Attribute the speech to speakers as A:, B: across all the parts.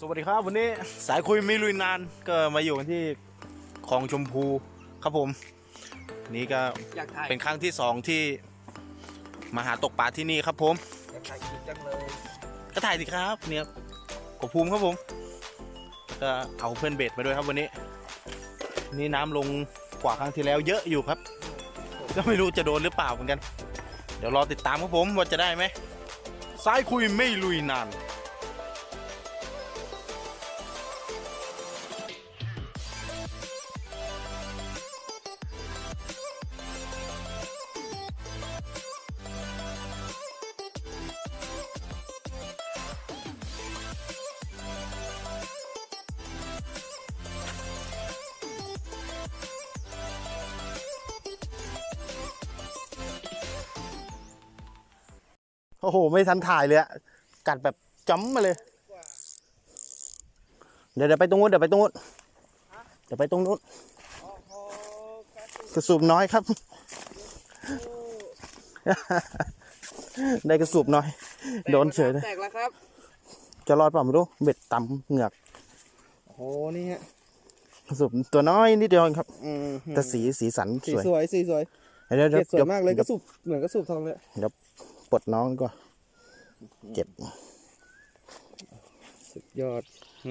A: สวัสดีครับวันนี้สายคุยไม่ลุยนานก็มาอยู่กันที่คลองชมพูครับผม นี่ก็
B: อยากถ่าย
A: เป็นครั้งที่สองที่มาหาตกปลาที่นี่ครับผม
B: อยากถ่ายคลิปจังเลย
A: ก็ถ่ายสิครับเนี่ยกบภูมิครับผมก็เอาเพื่อนเบสมาด้วยครับวันนี้ นี่น้ำลงกว่าครั้งที่แล้วเยอะอยู่ครับ ก็ไม่รู้จะโดนหรือเปล่าเหมือนกัน เดี๋ยวรอติดตามครับผมว่าจะได้ไหมสายคุยไม่ลุยนาน โอ้โห ไม่ทันถ่ายเลยอะกัดแบบจ้ำมาเลย เดี๋ยวเดี๋ยวไปตรงนู้นเดี๋ยวไปตรงนู้นเดี๋ยวไปตรงนู้นกระสูบน้อยครับ ได้กระสูบน้อย โดนเฉยเลย
B: แตกแล้วครับ
A: จะรอดเปล่าไม่รู้ เบ็ดต่ำเหงือก
B: โอ้โหนี่ฮะ
A: กระสูบตัวน้อยนิดเดียวเองครับ
B: อืม
A: แต่สีสีสัน
B: สี
A: สวย
B: สวยสีสวย
A: เดี๋ยวเดี๋ยว
B: เกล็ดสวยมากเลยก
A: ดี๋
B: ระสุบเหมือนกระสุบทองเลย
A: ปลดน้องดีกว่าเจ็บ
B: สุดยอด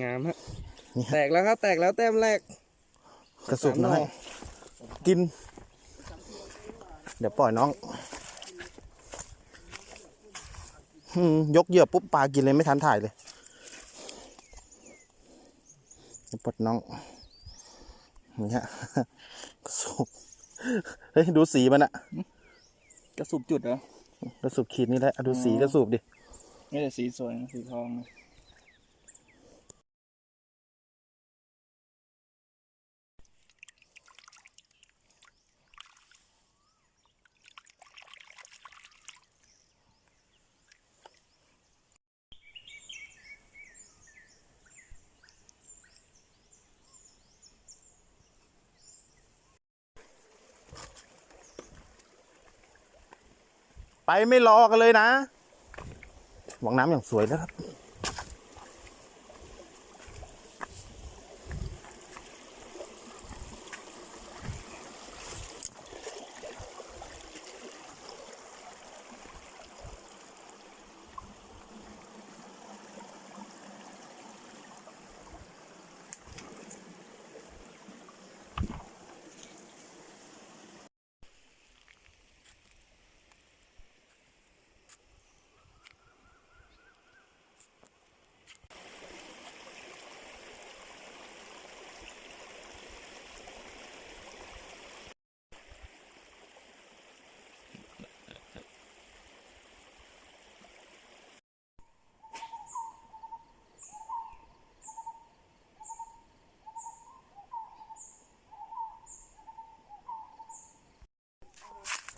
B: งามฮะ
A: นี่ฮะ
B: แตกแล้วครับ แตกแล้วแต้มแรก
A: กระสูบน้อยกิน เดี๋ยวปล่อยน้องอืมยกเหยื่อปุ๊บปลากินเลยไม่ทันถ่ายเลยเดี๋ยวปลดน้องนี่ฮะกระสูบเฮ้ย ดูสีมันอะ
B: กระสุบจุดเหรอ ก
A: ระสูบขีดนี่แหละอะดูสีกระสูบดิ
B: ไม่แต่สีสวยนะสีทองนะ
A: ไปไม่รอกันเลยนะหวังน้ำอย่างสวยนะครับ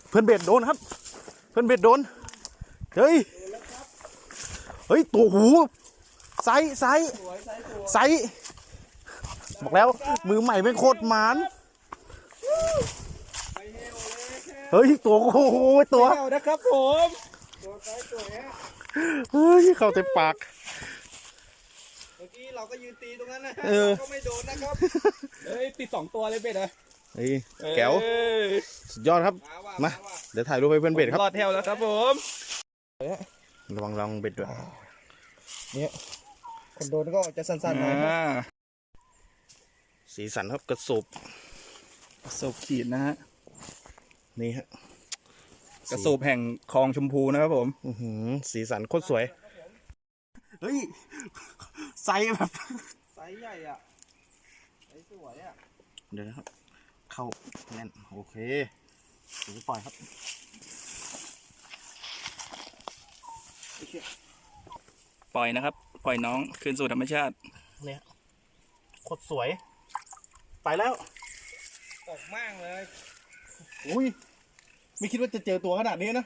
A: เพื่อนเบ็ดโดนครับ เพื่อนเบ็ดโดน เฮ้ย เฮ้ย ตัวหูไซส์ไซส์
B: สวยไซส์สวย
A: ไซส์บอกแล้ว มือใหม่เป็นโคตรหมาน
B: ไปเฮวเลยแค่
A: เฮ้ย ตัวโอ้โหตัว
B: เฮวนะครับผมตัวไซส์สวยฮะ
A: เฮ้ย เข้าเต็มปาก
B: เมื่อกี้เราก็ยืนตีตรงนั้นนะ
A: เออ
B: ราก็ไม่โดนนะครับ เฮ้ยติดสองตัวเลยเบ็ดเหรอ
A: เฮ้ยแก้ว
B: เอ้ย
A: สุดยอดครับ
B: มาว่ะ
A: มา
B: ว่ะ
A: เดี๋ยวถ่ายรูปให้เพื่อนเบ็ดครับ
B: รอดแถวแล้วครับผม
A: ระวังระวังเบ็ดด้วย
B: คนโดนก็จะสั่นๆหน่อยครับ
A: สีสันครับกระสูบ
B: กระสูบขีดนะฮะ
A: นี่ฮะ
B: กระสูบแห่งคลองชมพูนะครับผม
A: อื้อหือสีสันโคตรสวย เฮ้ย ไซส์แบบ
B: ไซส์ใหญ่อะ ไซส์สวยอะ
A: เดี๋ยวนะครับ เข้าแน่นโอเคเดี๋ยวจะปล่อยครับ
B: ปล่อยนะครับ ปล่อยน้องคืนสู่ธรรมชาติ
A: เนี่ยโคตรสวย ไปแล้ว
B: ตกมากเลย
A: อุ้ย ไม่คิดว่าจะเจอตัวขนาดนี้นะ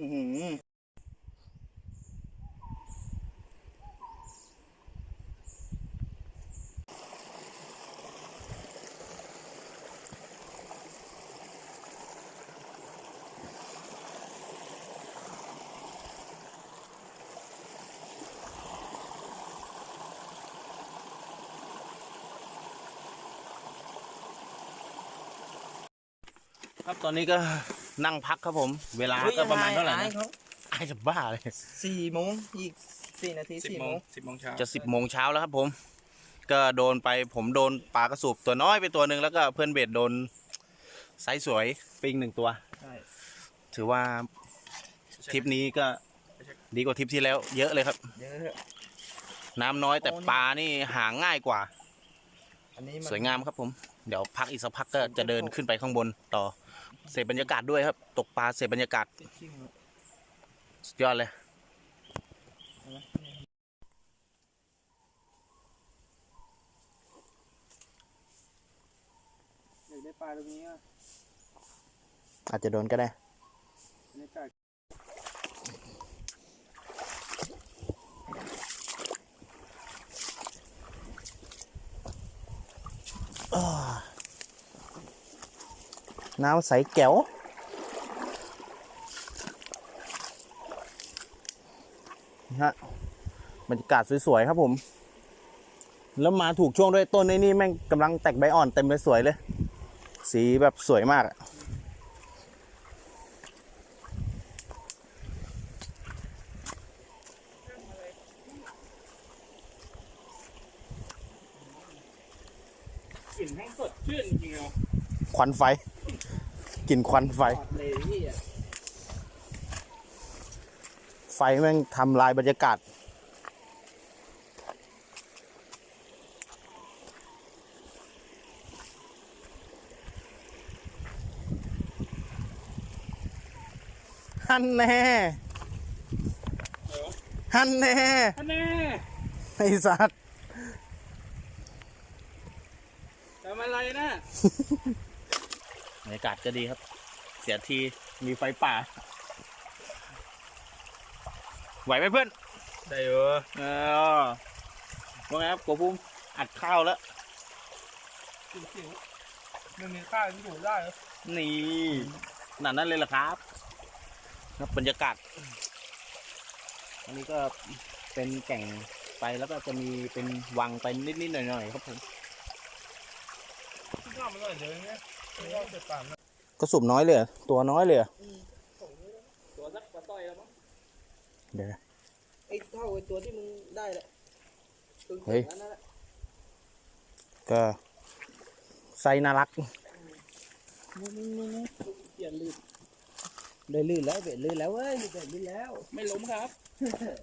A: อือหือ ครับตอนนี้ก็นั่งพักครับผม เวลาก็ประมาณเท่าไหร่นะ
C: เขา
A: ไอายจะบ้าเลย
C: สี่โมงอีกสี่นาที
B: สิบ
C: สี่
B: โม
C: โม
B: ง
C: ง
B: สิบโมงเช้า
A: จะสิบโมงเช้าแล้วครับผม ก็โดนไปผมโดนปลากระสูบตัวน้อยไปตัวหนึ่งแล้วก็เพื่อนเบ็ดโดนไซส์สวยไปอีกหนึ่งตัว
C: ใช่
A: ถือว่าทริปนี้ก็ดีกว่าทริปที่แล้ว เยอะเลยครับ
C: เยอะ
A: น้ำน้อยแต่
C: โอ้นี่
A: ปลานี่หาง่ายกว่า
C: อันนี้มัน
A: สวยงามครับผม เดี๋ยวพักอีกสักพักก็จะเดินขึ้นไปข้างบนต่อ เสพบรรยากาศด้วยครับ ตกปลาเสพบรรยากาศ
C: ชิ่ง
A: สุดยอดเลย
C: อยากได้ปลาตรงนี้อะ
A: อาจจะโดนก็ได้
C: บรรยากาศ
A: น้ำใสแก๋วนี่ฮะบรรยากาศสวยๆครับผม แล้วมาถูกช่วงด้วยต้นไอ้นี่แม่งกำลังแตกใบอ่อนเต็มเลยสวยเลย สีแบบสวยมากอะ
B: กลิ่นแห้งสดชื่นจริงๆอะ
A: ควันไฟ กลิ่นควันไฟ
C: ปอดเลยพี่อะ
A: ไฟแม่งทำลายบรรยากาศ ฮันแน่ ฮันแน่
B: อันแน่
A: ไอ้สัตว์
B: ทำอะไรนะ
A: บรรยากาศก็ดีครับ เสียทีมีไฟป่า ไหวไหมเพื่อน
B: ได้เออ
A: เออว่าไงครับโกภูมิอัดข้าวแล้ว
C: จริงๆมันมีข้าวที่อยู่ได้เหรอ
A: นี่ขนาดนั้นเลยเหรอครับ ครับบรรยากาศ อันนี้ก็เป็นแก่งไปแล้วก็จะมีเป็นวังไปนิดๆหน่อยๆครับผม
C: ข้าวมันอร่อยเดี๋ยวนี้ไม่ต้องเจ็บปากนะ
A: ก็สูบน้อยเลยเหรอตัวน้อยเลยเหรอ
B: ตัวสักปลาต้อยแล้วมั้ง
A: เดี๋ยว
C: ไอ้เท่าไอ้ตัวที่มึงได้แหละตัว
A: เฮ้ย
C: นั้นน่ะ
A: ก็ไซส์น่ารัก
C: นี่นี่นี่นี่เปลี่ยนลื่นได้ลื่นแล้วเบ็ดลื่นแล้วเว้ยเบ็ดลื่นแล้ว
B: ไม่ล้มครับ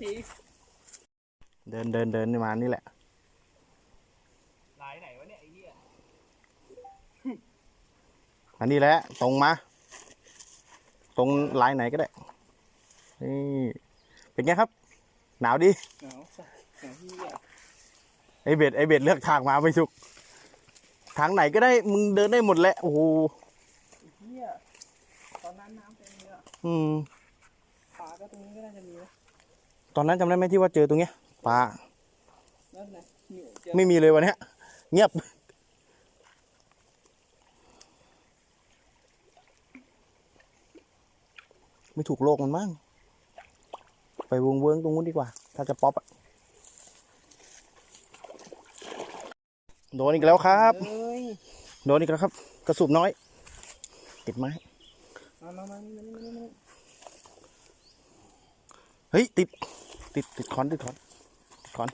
B: ที
A: เดินเดินเดินมานี่แหละ
B: ลายไหนวะเนี่ยไอ้เหี้ย
A: อันนี้แหละตรงมา ตรงลายไหนก็ได้นี่เป็นไงครับ หนาวดี
B: หนาวสัสหนาวเหี้ย
A: ไอเบ็ดไอเบ็ดเลือกทางมาไม่ถูกทางไหนก็ได้มึงเดินได้หมดแหละโอ้โห
C: เฮียตอนนั้นน้ำเต็มเลยอะ
A: อืม
C: ปลาก็ตรงนี้ก็น่าจะมีนะ
A: ตอนนั้นจำได้ไหมที่ว่าเจอตรงเนี้ยปลา
C: นั่นไงนี่เจอ
A: ไม่มีเลยวันเนี้ย เงียบ ไม่ถูกโลกมันบ้างไปวงเวิ้งตรงนู้นดีกว่า ถ้าจะป๊อปอะโดนอีกแล้วครับ
C: เอ้ย
A: โดนอีกแล้วครับ กระสุบน้อย ติดไม้
C: มามามานี่มานี่มานี่มานี่
A: เฮ้ยติด ติดติดคอนติดคอนติดคอน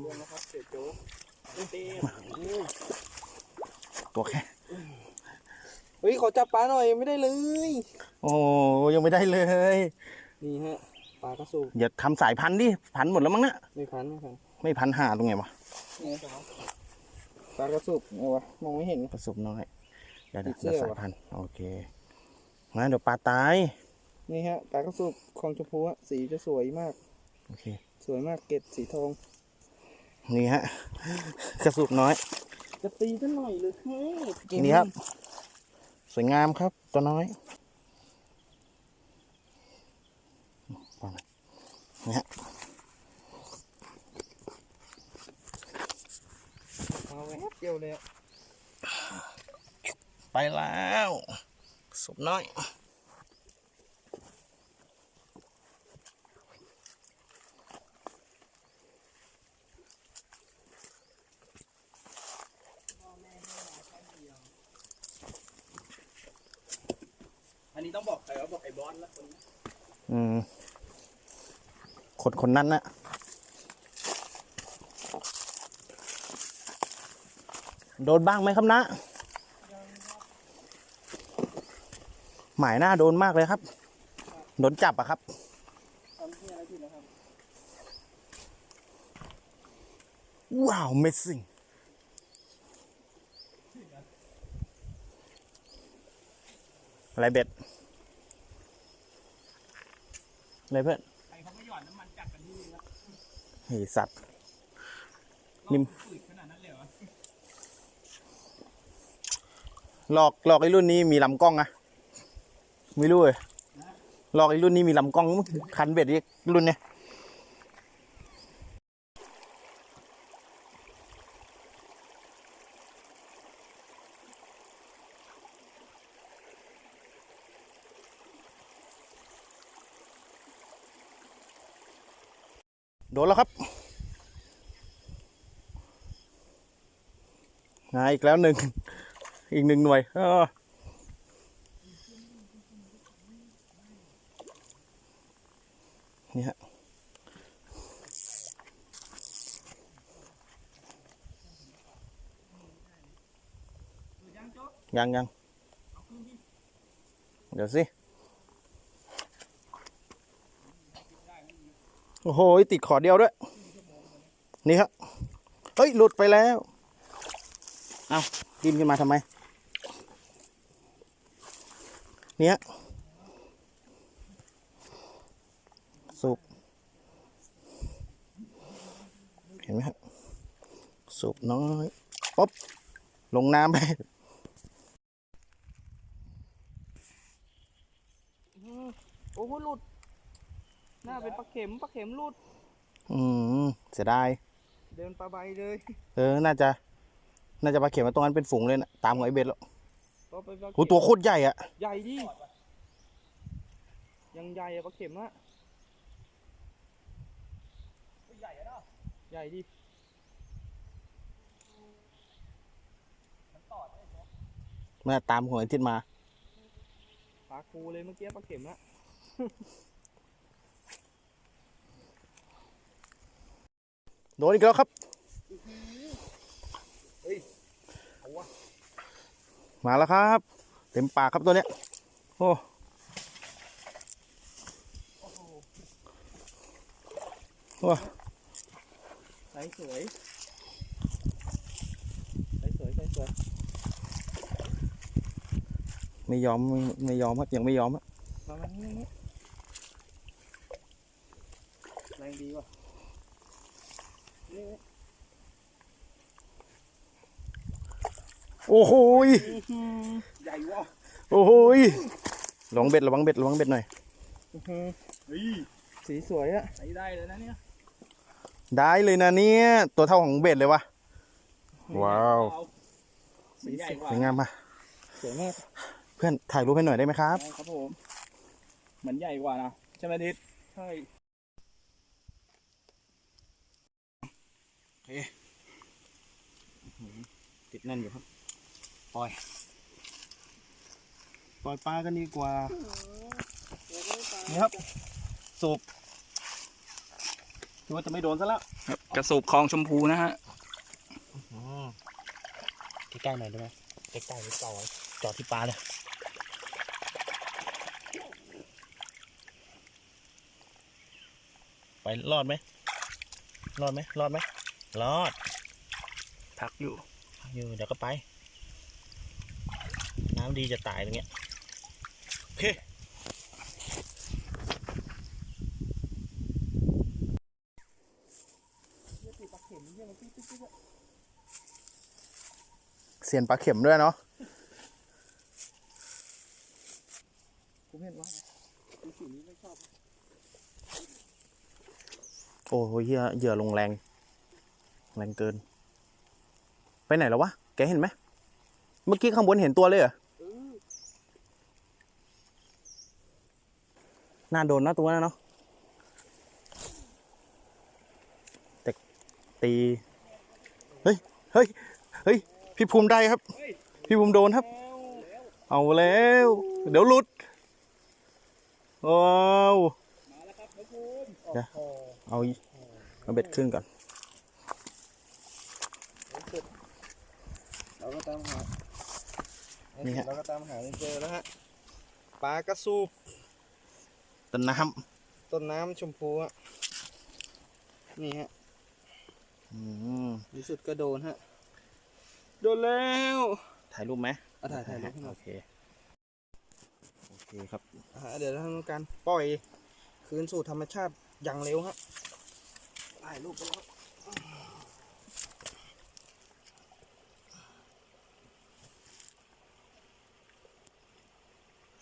C: เรื่องนะครับเสียโจ๊กเต้
A: ตัวแค่
C: เฮ้ยขอ จับปลาหน่อยไม่ได้เลย
A: โอ้ยังไม่ได้เลย
C: นี่ฮะปลากระสูบ
A: อย่าทำสายพันธุ์ดิพันธุ์หมดแล้วมั้งเนี่ย
C: ไม่พันไม่พัน
A: ไม่พันหาตรงไงวะ
C: ปลากระสูบไงวะมองไม่เห็น
A: กระสุบน้อยเดี๋ยว
C: ติ
A: นะ
C: ดเสื้
A: เดี๋ยว
C: อ
A: สาย
C: ว่ะ
A: พันธุ์โอเคงั้นเดี๋ยวปลาตาย
C: นี่ฮะปลากระสูบของชมพูอะสีจะสวยมาก
A: โอเค
C: สวยมากเกล็ดสีทอง
A: นี่ฮะกระสุบน้อย
C: จะตีซะหน่อยเลยเฮ้ย
A: นี่ครับส วยงามครับ ตัวน้อยปล่อยมานี่ฮะ
C: มาแวบเดียวเลย
A: ไปแล้วสุบน้อย
B: ต้องบอกใครว่าบ อนแล้วคนนี้
A: อืมคนคนนั้นนะโดนบ้างไหมครับนะหมายหน้าโดนมากเลยครับ โดนจับอะครับว้าว amazing อะไรเบ็ด อะไรเพื่อน
B: เขาไม่หย่อนน้ำมันจับกันดีแล้ว
A: เฮ้ยสัตว์นิ่ม
B: ฝืดขนาดนั้นเลยเหรอ
A: หลอกหลอกไอ้รุ่นนี้มีลำกล้องอะไม่รู้เลยหลอกไอ้รุ่นนี้มีลำกล้องคันเบ็ดรุ่นเนี้ย ดนแล้วครับมายอีกแล้วหนึ่ง อีกหนึ่งหน่วยนี่ฮะยังยังเดี๋ยวสิ โอ้โห ติดขอเดียวด้วย นี่ครับ เฮ้ย หลุดไปแล้ว เอาดิ้นขึ้นมาทำไม เนี่ยสูบ เห็นไหมครับ สูบน้อยป๊บลงน้ำไป
C: โอ้โหหลุด น้าเป็นปลาเข็มปลาเข็มหลุด
A: อืมเสียดาย
C: เดินปลาใบเลย
A: เออ น่าจะ น่าจะปลาเข็มมาตรงนั้นเป็นฝูงเลยนะตามกับไอ้เบ็ดแล้ว
C: ก็เป็นปลา
A: โหตัวโคตรใหญ่อะ
C: ใหญ่ดิ ยังใหญ่อะปลาเข็มอะใหญ่อะเนาะใหญ่ดิ
A: น่าตามของไอ้ทิศมา
C: ปลาคูเลยเมื่อกี้ปลาเข็มอะ
A: โดนอีกแล้วครับมาแล้วครับ เต็มปากครับตัวเนี้ยโอ้โอ้
C: ใสสวยใสสวยใสสวย
A: ไม่ยอมไม่ไม่ยอมครับยังไม่ยอมครับ
C: มามานี่นี่แรงดีว่ะนี่นี่
A: โอ้โหย
C: ใหญ่ว่ะ
A: โอ้โหยระวังเบ็ดระวังเบ็ดระวังเบ็ดหน่อย
B: เฮ้ย
C: สีสวยอะ
B: ใส่ได้เลยนะเนี่ย
A: ได้เลยนะเนี่ยตัวเท่าของเบ็ดเลยวะว้าว
B: สีใหญ่กว่า
A: สวยงามมา
C: สวยมาก
A: เพื่อนถ่ายรูปให้หน่อยได้ไหมครับ
B: ได้ครับผมเหมือนใหญ่กว่านะใช่ไหมดิษ
C: ใช่
A: ติดแน่นอยู่ครับป ล่อย ปล่อยปลากันดีกว่า นี่ครับ สูบคิดว่าจะไม่โดนซะแล้ว
B: ครับกระสูบคลองชมพูนะฮะ
A: ใกล้ๆหน่อยได้ไหมใกล้ๆหรือจอดจอดที่ปลาเลยไปรอดไหมรอดไหมรอดไหมรอด
B: พักอยู่
A: อยู่เดี๋ยวก็ไปน้ำดีจะตายตรงเนี้ยโอเคเสียนปลาเข็มด้วยเนาะ
C: ผมเห็นว่าดูสีนี้ไม่ชอบ
A: โอ้โหเหยื่อเหยื่อลงแรง แรงเกิน ไปไหนแล้ววะ แกเห็นไหม เมื่อกี้ข้างบนเห็นตัวเลยเหรอ
C: เออ
A: น่าโดนนะตัวนั้นเนาะแต่ตีเฮ้ยเฮ้ยเฮ้ยพี่ภูมิได้ครับ พี่ภูมิโดนครับ เอาแล้ว เดี๋ยวหลุดโอ้ว
B: มาแล้วครับน้องภูมิ
A: เดี๋ยวเอาเอาเบ็ดขึ้นก่อน
C: เราก็ตามหา
A: นี่ฮะ
C: เราก็ตามหาจนเจอแล้วฮะปลากระสูบ
A: ต้นน้
C: ต้นน้ำชมพูฮะนี่ฮะำ
A: อืม
C: ในสุดก็โดนฮะ โดนแล้ว
A: ถ่ายรูปไหม
C: อะถ่ายถ่ายรูปให้หน่
A: โอ
C: อย
A: เค โอเคครับ
C: อะเดี๋ยวเราทำการปล่อย คืนสู่ธรรมชาติอย่างเร็วฮะ ถ่ายรูปไปแล้ว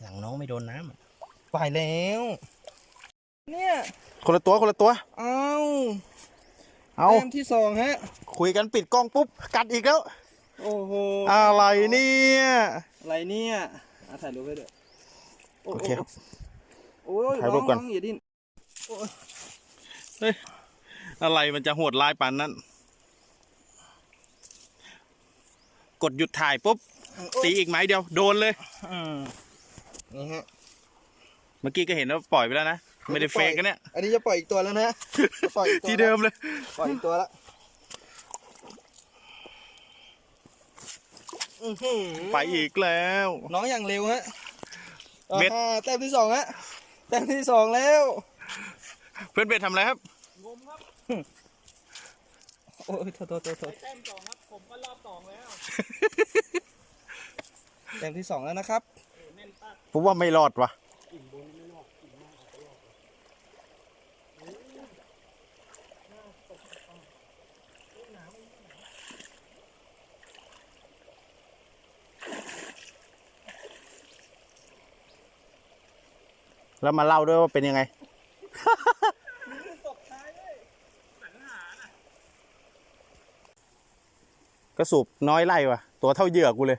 A: หลังน้องไม่โดนน้ำ อะ
C: ปล่อยแล้ว เนี่ย
A: คนละตัวคนละตัว
C: เอา
A: เอา
C: แต้มที่สองฮะ
A: คุยกันปิดกล้องปุ๊บ กัดอีกแล้ว
C: โอ้โห
A: อะไรเนี่ย
C: อะไรเนี่ยอะถ่ายรูปไว้ด้วย
A: โอเคครับ
C: โอ้ย
A: ถ่ายรูปก่อน
C: งๆอย่าดิ้น
A: อะไรมันจะโหดร้ายปานนั้น กดหยุดถ่ายปุ๊บ ตีอีกไม้เดียว โดนเลย
C: อืมนี่ฮะ
A: เมื่อกี้ก็เห็นว่าปล่อยไปแล้วนะ ไม่ได้เฟกกันเนี่ย
C: อันนี้จะปล่อยอีกตัวแล้วนะจะปล่อยอีกตัว
A: ที่เดิมเลย
C: ปล่อยอีกตัวละอื้อหือ
A: ไปอีกแล้ว
C: น้องอย่างเร็วฮะ
A: เม็ด
C: อ่าแต้มที่สองฮะแต้มที่สองแล้ว
A: เพื่อนเบสทำอะไรครับ
C: โอ้ยโทษโทษโทษโทษ
B: แต้มสองครับ ผมก็รอบสองแล้ว
C: แต้มที่สองแล้วนะครับ
B: แน่นปัก
A: ผมว่าไม่รอดว่ะ แล้วมาเล่าด้วยว่าเป็นยังไง กระสูบน้อยไล่ว่ะ ตัวเท่าเหยื่อกูเลย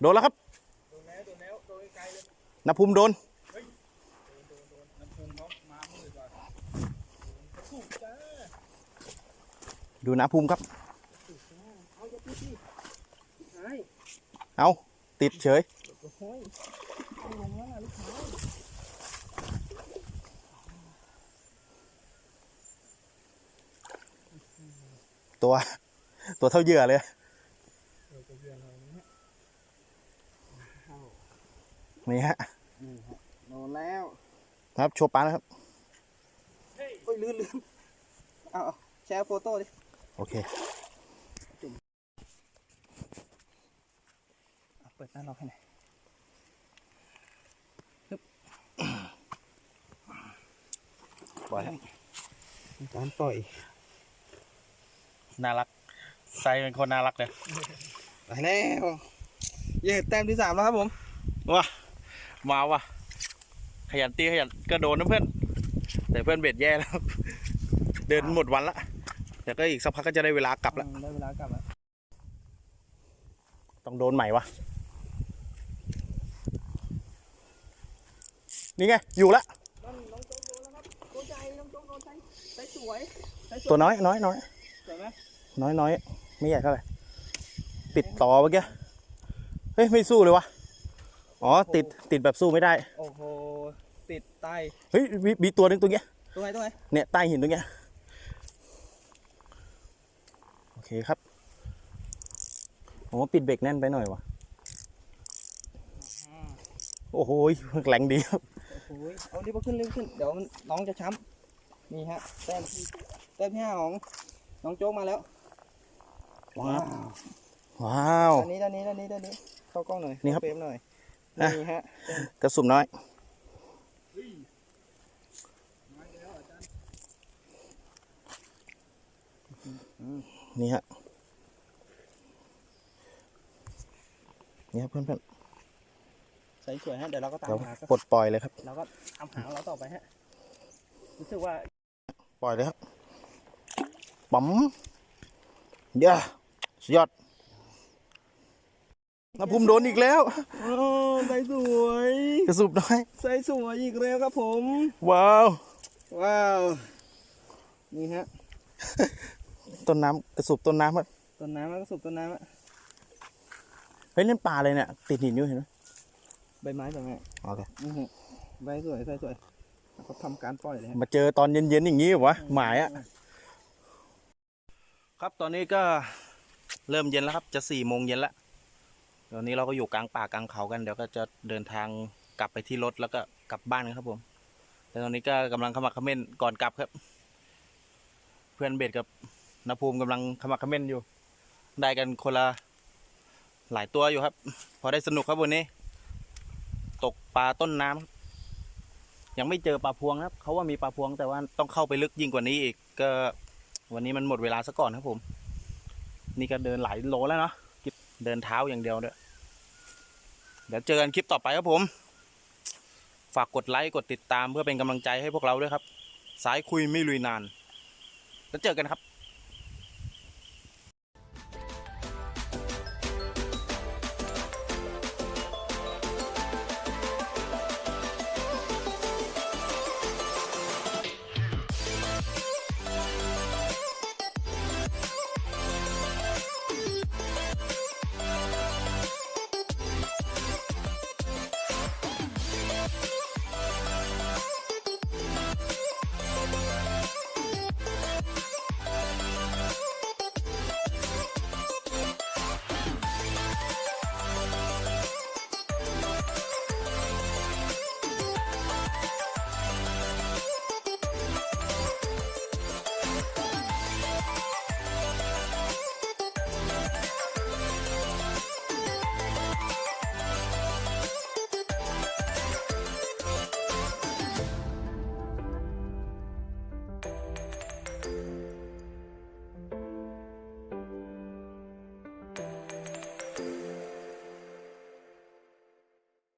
A: โดนแล้วครับ
C: โดนแล้ว โดนแล้ว โดนไกลเลย
A: นภูมิโดน
B: น้ำภูมิเขามามืดกว่า
A: ดูนะภูมิครับ
C: เอาจะพี่พี่หาย
A: เอาติดเฉย
C: โอ้ยเอาลงแล้วล่ะลูกค้า
A: ตัว ตัวเท่าเหยื่อเลย
C: เดี๋ยวจะเยียนหน่อยนะฮะ
A: นี่ฮะ
C: นี่ฮะโดนแล้ว
A: นะครับโชว์ปลานะครับ
C: โอ้ยลื่นลื่นเอาเอาแชร์โฟโต้ดิ
A: โอเค
C: เอาเปิดหน้าล็อกให้หน่อย
A: ปล่อยครับ
C: การปล่อย
A: น่ารักไซเป็นคนน่ารักเลย
C: ไปแล้วเย่แต้มที่สามแล้วครับผม
A: ว้ามาว่ะขยันตีขยันกระโดดนะเพื่อน แต่เพื่อนเบ็ดแย่แล้ว เดินหมดวันละแต่ก็อีกสักพักก็จะได้เวลากลับแล้ว
C: ได้เวลากลับแล้ว
A: ต้องโดนใหม่วะนี่ไง อยู่ละ
C: น้องน้องโจ๊กโดนแล้วครับตัวใหญ่น้องโจ๊กโดนใส่ใส่สวยใส่สวย
A: ตัวน้อยน้อย น้อย
C: สวยไหม
A: น้อยน้อยไม่ใหญ่เท่าไหร่ ติดต่อเมื่อกี้ เฮ้ย ไม่สู้เลยวะ อ๋อ ติด ติดแบบสู้ไม่ได้
C: โอ้โห ติดใต้
A: เฮ้ยมีมีตัวหนึงตรงเนี้ย
C: ตัวไหนตัวไหน
A: เนี่ยใต้หินตรงเนี้ย โอเคครับ ผมว่าปิดเบรกแน่นไปหน่อยวะโอ้โหแรงดีครับ
C: โอ้โหเอารีบเอาขึ้นรีบขึ้น เดี๋ยวมันน้องจะช้ำนี่ฮะ แต้มที่แต้มที่ห้าของน้องโจ๊กมาแล้ว
A: ว้าวว้าว
C: ด้านนี้ด้านนี้ด้านนี้ด้านนี้เข้ากล้องหน่อย
A: นี่ครับ
C: เข้าเฟรมหน่อย
A: อะ
C: นี่ฮะ
A: กระสุนน้อย นี่ฮะ นี่ครับเพื่อน
C: ใส่สวยฮะเดี๋ยวเราก็
A: ๆ
C: ตาม
A: เดี๋ยว
C: หากัน
A: ปลดปล่อยเลยครับ
C: เราก็ทำหาของเราต่อไปฮะรู้สึกว่า
A: ปล่อยเลยครับ ปั๊มเดี๋ยว สุดยอดนะภูมิโดนอีกแล้ว
C: โอ้ใส่สวย
A: กระสุนน้อย
C: ใส่สวยอีกแล้วครับผม
A: ว้าว
C: ว้าว นี่ฮะ
A: ต้นน้ำกระสุบต้นน้ำครับ
C: ต้นน้ำแล้วก็สูบต้นน้ำอะ
A: เฮ้ยนั่นปลาเลยเนี่ย ติดหินอยู่เห็นไหม
C: ใบไม้ใบไม้
A: เอาเลย
C: อื้อหือใบสวยใบสวยเขาทำการปล่อยเลยฮะ
A: มาเจอตอนเย็นๆอย่างนี้เหรอวะหมายอะครับตอนนี้ก็ เริ่มเย็นแล้วครับ จะสี่โมงเย็นแล้วเดี๋ยวนี้เราก็อยู่กลางป่ากลางเขากัน เดี๋ยวก็จะเดินทางกลับไปที่รถแล้วก็กลับบ้านครับผมแต่ตอนนี้ก็กำลังขมักขม้นก่อนกลับครับ เพื่อนเบสกับนภูมิกำลังขมักขม้นอยู่ ได้กันคนละหลายตัวอยู่ครับ พอได้สนุกครับวันนี้ ตกปลาต้นน้ำยังไม่เจอปลาพวงครับเขาว่ามีปลาพวงแต่ว่าต้องเข้าไปลึกยิ่งกว่านี้อีก ก็วันนี้มันหมดเวลาซะก่อนครับผม นี่ก็เดินหลายโลแล้วเนาะเดินเท้าอย่างเดียวด้วยเดี๋ยวเจอกันคลิปต่อไปครับผม ฝากกดไลค์กดติดตามเพื่อเป็นกำลังใจให้พวกเราด้วยครับ สายคุยไม่ลุยนาน แล้วเจอกันครับ